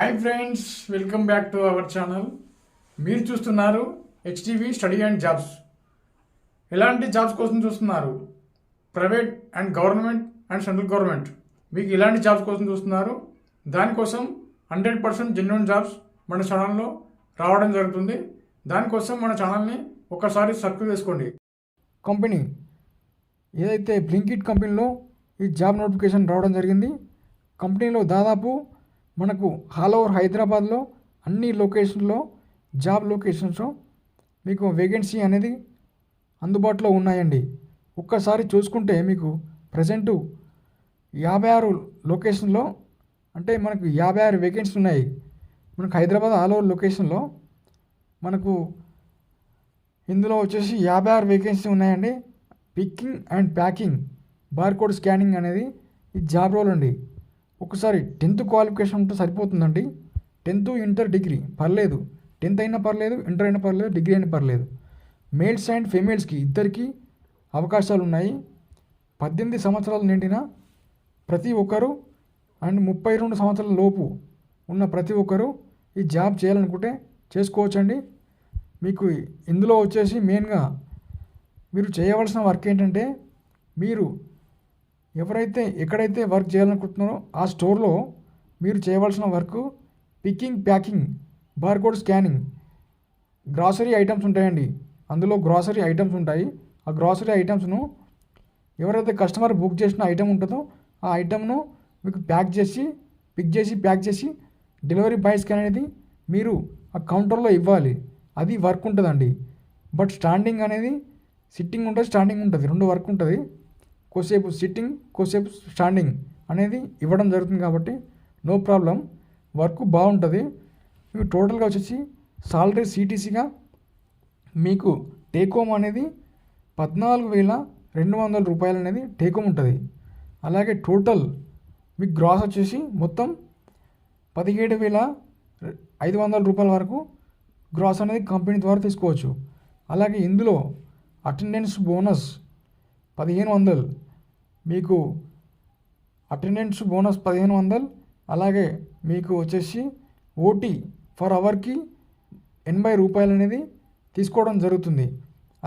Hi friends welcome back to our channel మీరు చూస్తున్నారు HTV study and jobs ఎలాంటి jobs కోసం చూస్తున్నారు? Private and government and central government మీకు ఎలాంటి జాబ్స్ కోసం చూస్తున్నారు? దానికోసం హండ్రెడ్ పర్సెంట్ జెన్యున్ జాబ్స్ మన ఛానల్లో రావడం జరుగుతుంది. దానికోసం మన ఛానల్ని ఒకసారి సబ్స్క్రైబ్ చేసుకోండి. కంపెనీ ఏదైతే బ్లింకిట్ కంపెనీలో ఈ జాబ్ నోటిఫికేషన్ రావడం జరిగింది కంపెనీలో దాదాపు మనకు ఆల్ ఓవర్ హైదరాబాద్లో అన్ని లొకేషన్లో జాబ్ లొకేషన్స్లో మీకు వేకెన్సీ అనేది అందుబాటులో ఉన్నాయండి. ఒక్కసారి చూసుకుంటే మీకు ప్రజెంటు యాభై ఆరు లొకేషన్లో అంటే మనకు యాభై ఆరు వేకెన్సీ ఉన్నాయి. మనకు హైదరాబాద్ ఆల్ ఓవర్ లొకేషన్లో మనకు ఇందులో వచ్చేసి యాభై ఆరు వేకెన్సీ ఉన్నాయండి. Picking and packing barcode scanning అనేది ఈ జాబ్ రోల్ అండి. ఒకసారి టెన్త్ క్వాలిఫికేషన్ ఉంటే సరిపోతుందండి. టెన్త్ ఇంటర్ డిగ్రీ పర్లేదు. టెన్త్ అయినా పర్లేదు ఇంటర్ అయినా పర్లేదు డిగ్రీ అయినా పర్లేదు. మేల్స్ అండ్ ఫీమేల్స్కి ఇద్దరికి అవకాశాలు ఉన్నాయి పద్దెనిమిది సంవత్సరాలు నిండిన ప్రతి ఒక్కరు అండ్ ముప్పై రెండు సంవత్సరాల లోపు ఉన్న ప్రతి ఒక్కరు ఈ జాబ్ చేయాలనుకుంటే చేసుకోవచ్చండి. మీకు ఇందులో వచ్చేసి మెయిన్గా మీరు చేయవలసిన వర్క్ ఏంటంటే మీరు ఎవరైతే ఎక్కడైతే వర్క్ చేయాలనుకుంటున్నారో ఆ స్టోర్లో మీరు చేయవలసిన work picking packing barcode scanning grocery items ఉంటాయండి. అందులో గ్రాసరీ ఐటమ్స్ ఉంటాయి. ఆ గ్రాసరీ ఐటమ్స్ను ఎవరైతే కస్టమర్ బుక్ చేసిన ఐటమ్ ఉంటుందో ఆ ఐటమ్ను మీకు ప్యాక్ చేసి పిక్ చేసి ప్యాక్ చేసి డెలివరీ బాయ్స్కి అనేది మీరు ఆ కౌంటర్లో ఇవ్వాలి. అది వర్క్ ఉంటుందండి. బట్ స్టాండింగ్ అనేది సిట్టింగ్ ఉంటుంది స్టాండింగ్ ఉంటుంది. రెండు వర్క్ ఉంటుంది. కోసేపు సిట్టింగ్ కోసేపు స్టాండింగ్ అనేది ఇవ్వడం జరుగుతుంది కాబట్టి నో ప్రాబ్లం వర్క్ బాగుంటుంది. మీకు టోటల్గా వచ్చేసి సాలరీ సిటీసీగా మీకు టేక్ హోమ్ అనేది పద్నాలుగు వేల రెండు వందల రూపాయలు అనేది టేక్ హోమ్ ఉంటుంది. అలాగే టోటల్ మీకు గ్రాస్ వచ్చేసి మొత్తం పదిహేడు వేల ఐదు వందల రూపాయల వరకు గ్రాస్ అనేది కంపెనీ ద్వారా తీసుకోవచ్చు. అలాగే ఇందులో అటెండెన్స్ బోనస్ పదిహేను వందలు. మీకు అటెండెన్స్ బోనస్ పదిహేను వందలు. అలాగే మీకు వచ్చేసి ఓటీ ఫర్ అవర్కి ఎనభై రూపాయలు అనేది తీసుకోవడం జరుగుతుంది.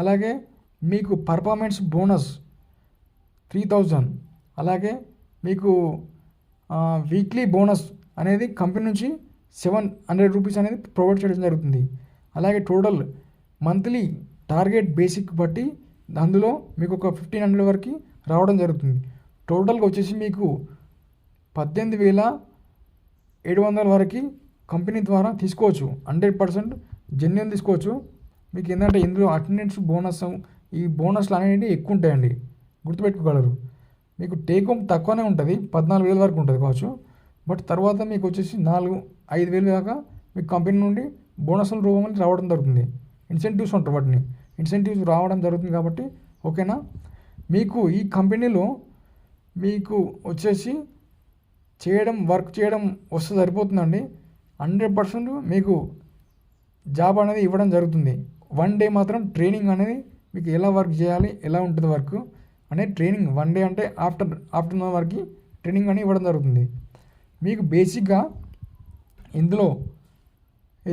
అలాగే మీకు పర్ఫార్మెన్స్ బోనస్ త్రీ థౌజండ్. అలాగే మీకు వీక్లీ బోనస్ అనేది కంపెనీ నుంచి సెవెన్ హండ్రెడ్ రూపీస్ అనేది ప్రొవైడ్ చేయడం జరుగుతుంది. అలాగే టోటల్ మంత్లీ టార్గెట్ బేసిక్ బట్టి అందులో మీకు ఒక ఫిఫ్టీన్ హండ్రెడ్ వరకు రావడం జరుగుతుంది. టోటల్గా వచ్చేసి మీకు పద్దెనిమిది వేల ఏడు వందల వరకు కంపెనీ ద్వారా తీసుకోవచ్చు. హండ్రెడ్ పర్సెంట్ జెన్యున్ తీసుకోవచ్చు. మీకు ఏంటంటే ఇందులో అటెండెన్స్ బోనస్ ఈ బోనస్లు అనేవి ఎక్కువ ఉంటాయండి. గుర్తుపెట్టుకోగలరు. మీకు టేక్ హోమ్ తక్కువనే ఉంటుంది. పద్నాలుగు వేల వరకు ఉంటుంది కావచ్చు. బట్ తర్వాత మీకు వచ్చేసి నాలుగు ఐదు వేలు దాకా మీకు కంపెనీ నుండి బోనస్ల రూపంలో రావడం జరుగుతుంది. ఇన్సెంటివ్స్ ఉంటారు వాటిని. ఇన్సెంటివ్స్ రావడం జరుగుతుంది కాబట్టి ఓకేనా? మీకు ఈ కంపెనీలో మీకు వచ్చేసి చేయడం వర్క్ చేయడం వస్తే సరిపోతుందండి. హండ్రెడ్ పర్సెంట్ మీకు జాబ్ అనేది ఇవ్వడం జరుగుతుంది. వన్ డే మాత్రం ట్రైనింగ్ అనేది మీకు ఎలా వర్క్ చేయాలి ఎలా ఉంటుంది వర్క్ అనే ట్రైనింగ్. వన్ డే అంటే ఆఫ్టర్ ఆఫ్టర్నూన్ వరకు ట్రైనింగ్ అని ఇవ్వడం జరుగుతుంది. మీకు బేసిక్గా ఇందులో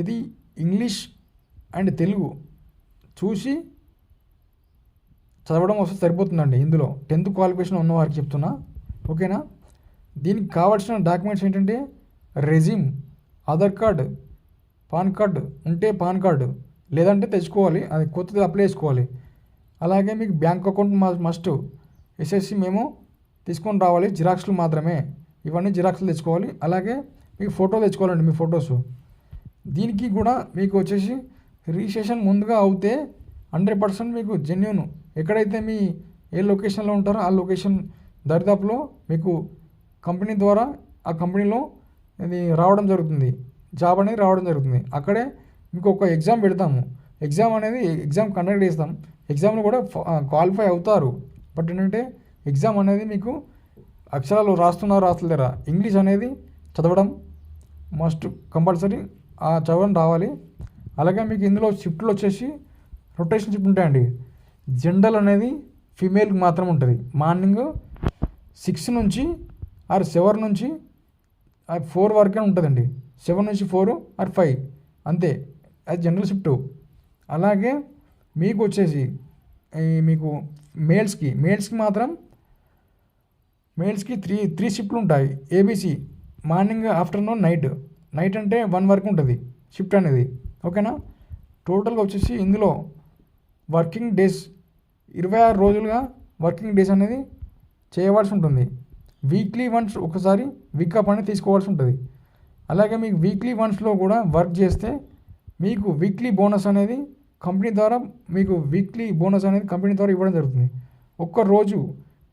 ఇది ఇంగ్లీష్ అండ్ తెలుగు చూసి చదవడం వస్తే సరిపోతుందండి ఇందులో. టెన్త్ క్వాలిఫికేషన్ ఉన్న వారికి చెప్తున్నా. ఓకేనా? దీనికి కావాల్సిన డాక్యుమెంట్స్ ఏంటంటే resume Aadhaar card PAN card ఉంటే పాన్ కార్డు లేదంటే తెచ్చుకోవాలి. అది కొత్తది అప్లై చేసుకోవాలి. అలాగే మీకు బ్యాంక్ అకౌంట్ మస్ట్. ఎస్ఎస్సి మేము తీసుకొని రావాలి. జిరాక్స్లు మాత్రమే. ఇవన్నీ జిరాక్స్లు తెచ్చుకోవాలి. అలాగే మీకు ఫోటో తెచ్చుకోవాలండి మీ ఫొటోస్. దీనికి కూడా మీకు వచ్చేసి రిజిస్ట్రేషన్ ముందుగా అవుతే హండ్రెడ్ పర్సెంట్ మీకు జెన్యున్ ఎక్కడైతే మీ ఏ లొకేషన్లో ఉంటారో ఆ లొకేషన్ దరిదాపులో మీకు కంపెనీ ద్వారా ఆ కంపెనీలో ఇది రావడం జరుగుతుంది. జాబ్ అనేది రావడం జరుగుతుంది. అక్కడే మీకు ఒక ఎగ్జామ్ పెడతాము. ఎగ్జామ్ అనేది ఎగ్జామ్ కండక్ట్ చేస్తాం. ఎగ్జామ్లో కూడా క్వాలిఫై అవుతారు. బట్ ఏంటంటే ఎగ్జామ్ అనేది మీకు అక్షరాలు రాస్తున్నారు రాస్తలేరా? ఇంగ్లీష్ అనేది చదవడం మస్ట్ కంపల్సరీ ఆ చదవడం రావాలి. అలాగే మీకు ఇందులో షిఫ్ట్లు వచ్చేసి రొటేషన్ షిఫ్ట్ ఉంటాయండి. జనరల్ అనేది ఫీమేల్కి మాత్రం ఉంటుంది. మార్నింగ్ సిక్స్ నుంచి ఆర్ సెవెన్ నుంచి ఆర్ ఫోర్ వరకే ఉంటుందండి. సెవెన్ నుంచి ఫోర్ ఆర్ ఫైవ్ అంతే. అది జనరల్ షిఫ్ట్. అలాగే మీకు వచ్చేసి మీకు మేల్స్కి మేల్స్కి మాత్రం మేల్స్కి త్రీ త్రీ షిఫ్ట్లు ఉంటాయి. ABC morning afternoon night. Night అంటే వన్ వరకు ఉంటుంది షిఫ్ట్ అనేది. ఓకేనా? టోటల్గా వచ్చేసి ఇందులో వర్కింగ్ డేస్ ఇరవై ఆరు రోజులుగా వర్కింగ్ డేస్ అనేది చేయవలసి ఉంటుంది. వీక్లీ వన్స్ ఒకసారి వికప్ అనేది తీసుకోవాల్సి ఉంటుంది. అలాగే మీకు వీక్లీ వన్స్లో కూడా వర్క్ చేస్తే మీకు వీక్లీ బోనస్ అనేది కంపెనీ ద్వారా మీకు వీక్లీ బోనస్ అనేది కంపెనీ ద్వారా ఇవ్వడం జరుగుతుంది. ఒక్క రోజు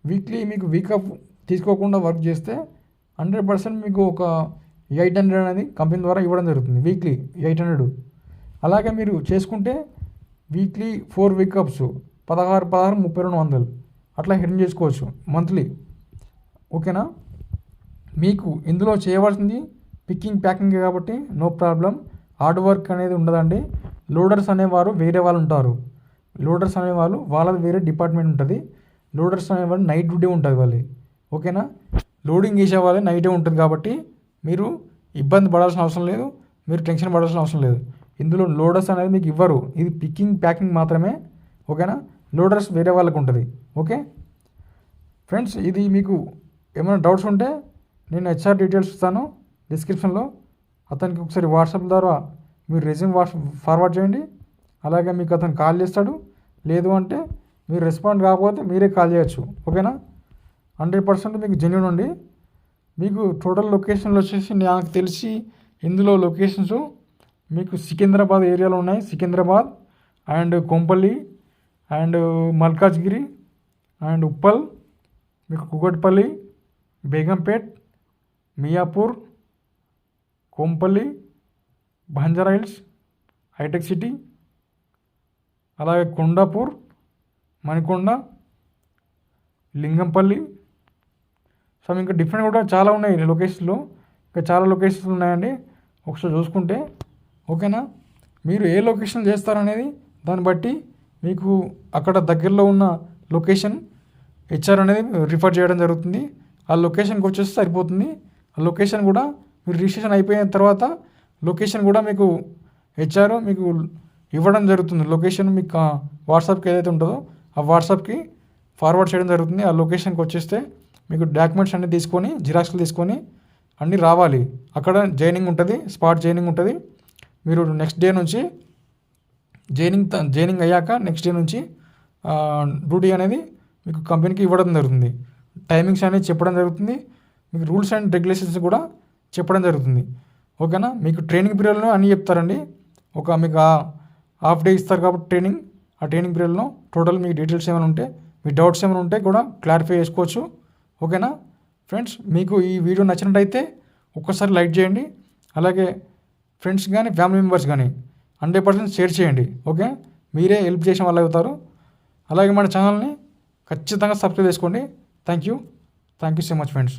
వీక్లీ మీకు వీకప్ తీసుకోకుండా వర్క్ చేస్తే హండ్రెడ్ పర్సెంట్ మీకు ఒక ఎయిట్ హండ్రెడ్ అనేది కంపెనీ ద్వారా ఇవ్వడం జరుగుతుంది. వీక్లీ ఎయిట్ హండ్రెడ్ అలాగే మీరు చేసుకుంటే వీక్లీ ఫోర్ వీకప్స్ పదహారు పదహారు ముప్పై రెండు వందలు. అట్లా హెడ్ చేసుకోవచ్చు మంత్లీ. ఓకేనా? మీకు ఇందులో చేయవలసింది పిక్కింగ్ ప్యాకింగ్ కాబట్టి నో ప్రాబ్లం. హార్డ్ వర్క్ అనేది ఉండదండి. లోడర్స్ అనేవారు వేరే వాళ్ళు ఉంటారు. లోడర్స్ అనేవాళ్ళు వాళ్ళది వేరే డిపార్ట్మెంట్ ఉంటుంది. లోడర్స్ అనేవాళ్ళు నైట్ డ్యూటీ ఉంటుంది వాళ్ళు ఓకేనా? లోడింగ్ చేసేవాళ్ళు నైటే ఉంటుంది కాబట్టి మీరు ఇబ్బంది పడాల్సిన అవసరం లేదు. మీరు టెన్షన్ పడాల్సిన అవసరం లేదు. ఇందులో లోడర్స్ అనేది మీకు ఇవ్వరు. ఇది పిక్కింగ్ ప్యాకింగ్ మాత్రమే ఓకేనా? లోడర్స్ వేరే వాళ్ళకు ఉంటుంది ఓకే? ఫ్రెండ్స్ ఇది మీకు ఏమైనా డౌట్స్ ఉంటే నేను హెచ్ఆర్ డీటెయిల్స్ ఇస్తాను డిస్క్రిప్షన్లో అతనికి ఒకసారి వాట్సాప్ ద్వారా మీరు రెజ్యూమ్ వాట్స్ ఫార్వర్డ్ చేయండి. అలాగే మీకు అతను కాల్ చేస్తాడు. లేదు అంటే మీరు రెస్పాండ్ కాకపోతే మీరే కాల్ చేయొచ్చు ఓకేనా? హండ్రెడ్ పర్సెంట్ మీకు జెన్యున్ ఉండి. మీకు టోటల్ లొకేషన్లు వచ్చేసి నాకు తెలిసి ఇందులో లొకేషన్స్ మీకు సికింద్రాబాద్ ఏరియాలో ఉన్నాయి. Secunderabad and Kompally and Malkajgiri and Uppal మీకు Kukatpally Begumpet Miyapur Kompally Banjara Hills Hitech City అలాగే కొండాపూర్ మణికొండ లింగంపల్లి. సో ఇంకా డిఫరెంట్ కూడా చాలా ఉన్నాయి. లొకేషన్స్లో ఇంకా చాలా లొకేషన్స్ ఉన్నాయండి. ఒకసారి చూసుకుంటే ఓకేనా? మీరు ఏ లొకేషన్ చేస్తారనేది దాన్ని బట్టి మీకు అక్కడ దగ్గరలో ఉన్న లొకేషన్ హెచ్ఆర్ అనేది రిఫర్ చేయడం జరుగుతుంది. ఆ లొకేషన్కి వచ్చేసి సరిపోతుంది. ఆ లొకేషన్ కూడా మీరు రిజిస్ట్రేషన్ అయిపోయిన తర్వాత లొకేషన్ కూడా మీకు హెచ్ఆర్ మీకు ఇవ్వడం జరుగుతుంది. లొకేషన్ మీకు వాట్సాప్కి ఏదైతే ఉంటుందో ఆ వాట్సాప్కి ఫార్వర్డ్ చేయడం జరుగుతుంది. ఆ లొకేషన్కి వచ్చేస్తే మీకు డాక్యుమెంట్స్ అన్నీ తీసుకొని జిరాక్స్లు తీసుకొని అన్నీ రావాలి. అక్కడ జైనింగ్ ఉంటుంది స్పాట్ జైనింగ్ ఉంటుంది. మీరు నెక్స్ట్ డే నుంచి జైనింగ్ జైనింగ్ అయ్యాక నెక్స్ట్ డే నుంచి డ్యూటీ అనేది మీకు కంపెనీకి ఇవ్వడం జరుగుతుంది. టైమింగ్స్ అనేది చెప్పడం జరుగుతుంది. మీకు రూల్స్ అండ్ రెగ్యులేషన్స్ కూడా చెప్పడం జరుగుతుంది. ఓకేనా మీకు ట్రైనింగ్ పీరియడ్లో అన్నీ చెప్తారండి. ఒక మీకు హాఫ్ డే ఇస్తారు కాబట్టి ట్రైనింగ్ ఆ ట్రైనింగ్ పీరియడ్లో టోటల్ మీకు డీటెయిల్స్ ఏమైనా ఉంటే మీ డౌట్స్ ఏమైనా ఉంటే కూడా క్లారిఫై చేసుకోవచ్చు. ఓకేనా ఫ్రెండ్స్ మీకు ఈ వీడియో నచ్చినట్టయితే ఒక్కసారి లైక్ చేయండి. అలాగే ఫ్రెండ్స్ కానీ ఫ్యామిలీ మెంబర్స్ కానీ హండ్రెడ్ పర్సెంట్ షేర్ చేయండి ఓకే? మీరే హెల్ప్ చేసిన వాళ్ళు అవుతారు. అలాగే మన ఛానల్ని ఖచ్చితంగా సబ్స్క్రైబ్ చేసుకోండి. Thank you. Thank you so much friends.